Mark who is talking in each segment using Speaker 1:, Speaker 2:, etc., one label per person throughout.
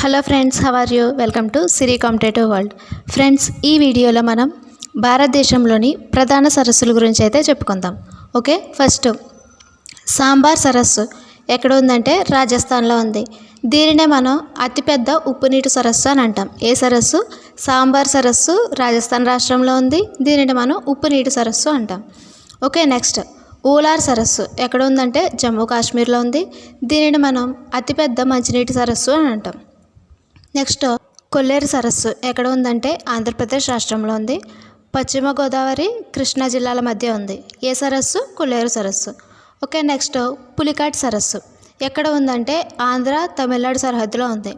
Speaker 1: Hello friends how are you welcome to Siri competitive world friends ఈ వీడియోలో మనం భారతదేశంలోని ప్రధాన సరస్సుల గురించి అయితే చెప్పుకుందాం. ఓకే ఫస్ట్ సాంబార్ సరస్సు ఎక్కడ ఉందంటే రాజస్థాన్లో ఉంది. దీనినే మనం అతిపెద్ద ఉప్పు నీటి సరస్సు అని అంటాం. ఏ సరస్సు? సాంబార్ సరస్సు రాజస్థాన్ రాష్ట్రంలో ఉంది. దీనిని మనం ఉప్పు నీటి సరస్సు అంటాం. ఓకే నెక్స్ట్ ఊలార్ సరస్సు ఎక్కడ ఉందంటే జమ్మూ కాశ్మీర్లో ఉంది. దీనిని మనం అతిపెద్ద మంచినీటి సరస్సు అని అంటాం. నెక్స్ట్ కొల్లేరు సరస్సు ఎక్కడ ఉందంటే ఆంధ్రప్రదేశ్ రాష్ట్రంలో ఉంది. పశ్చిమ గోదావరి కృష్ణా జిల్లాల మధ్య ఉంది. ఏ సరస్సు? కొల్లేరు సరస్సు. ఓకే నెక్స్ట్ పులికాట్ సరస్సు. ఎక్కడ ఉందంటే ఆంధ్ర తమిళనాడు సరిహద్దులో ఉంది.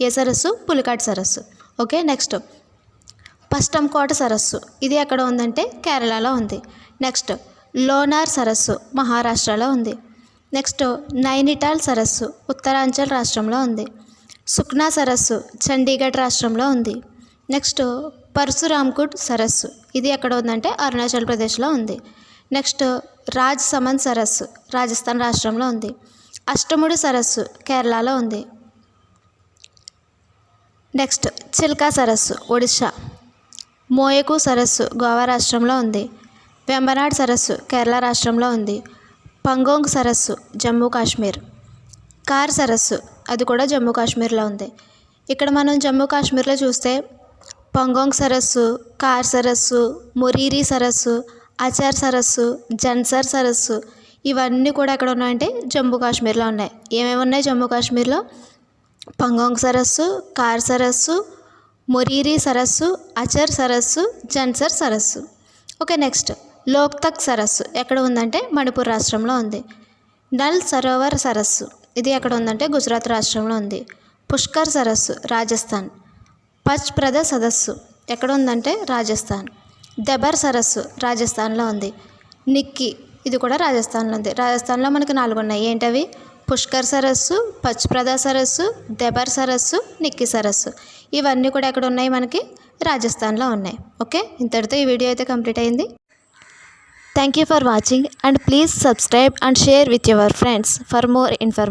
Speaker 1: ఏ సరస్సు? పులికాట్ సరస్సు. ఓకే నెక్స్ట్ పస్టంకోట సరస్సు. ఇది ఎక్కడ ఉందంటే కేరళలో ఉంది. నెక్స్ట్ లోనార్ సరస్సు మహారాష్ట్రలో ఉంది. నెక్స్ట్ నైనిటాల్ సరస్సు ఉత్తరాంచల్ రాష్ట్రంలో ఉంది. సుఖ్నా సరస్సు చండీగఢ్ రాష్ట్రంలో ఉంది. నెక్స్ట్ పరశురామ్కుడ్ సరస్సు. ఇది ఎక్కడ ఉందంటే అరుణాచల్ ప్రదేశ్లో ఉంది. నెక్స్ట్ రాజ్ సమన్ సరస్సు రాజస్థాన్ రాష్ట్రంలో ఉంది. అష్టముడి సరస్సు కేరళలో ఉంది. నెక్స్ట్ చిల్కా సరస్సు ఒడిశా. మోయకు సరస్సు గోవా రాష్ట్రంలో ఉంది. వెంబనాడ్ సరస్సు కేరళ రాష్ట్రంలో ఉంది. పంగోంగ్ సరస్సు జమ్మూ కాశ్మీర్. కార్ సరస్సు అది కూడా జమ్మూ కాశ్మీర్లో ఉంది. ఇక్కడ మనం జమ్మూ కాశ్మీర్లో చూస్తే పంగోంగ్ సరస్సు కార్ సరస్సు మొరీరి సరస్సు అచార్ సరస్సు జన్సర్ సరస్సు ఇవన్నీ కూడా ఎక్కడ ఉన్నాయంటే జమ్మూ కాశ్మీర్లో ఉన్నాయి. ఏమేమి ఉన్నాయి జమ్మూ కాశ్మీర్లో? పంగోంగ్ సరస్సు కార్ సరస్సు మొరీరి సరస్సు అచర్ సరస్సు జన్సర్ సరస్సు. Okay next. లోక్తక్ సరస్సు ఎక్కడ ఉందంటే మణిపూర్ రాష్ట్రంలో ఉంది. నల్ సరోవర్ సరస్సు. ఇది ఎక్కడ ఉందంటే గుజరాత్ రాష్ట్రంలో ఉంది. పుష్కర్ సరస్సు రాజస్థాన్. పచ్ ప్రద సదస్సు ఎక్కడ ఉందంటే రాజస్థాన్. దెబర్ సరస్సు రాజస్థాన్లో ఉంది. నిక్కి ఇది కూడా రాజస్థాన్లో ఉంది. రాజస్థాన్లో మనకి నాలుగు ఉన్నాయి ఏంటవి? పుష్కర్ సరస్సు పచ్ప్రద సరస్సు దెబర్ సరస్సు నిక్కి సరస్సు. ఇవన్నీ కూడా ఎక్కడ ఉన్నాయి మనకి? రాజస్థాన్లో ఉన్నాయి. ఓకే? ఇంతటితో ఈ వీడియో అయితే కంప్లీట్ అయింది. Thank you for watching and please subscribe and share with your friends for more information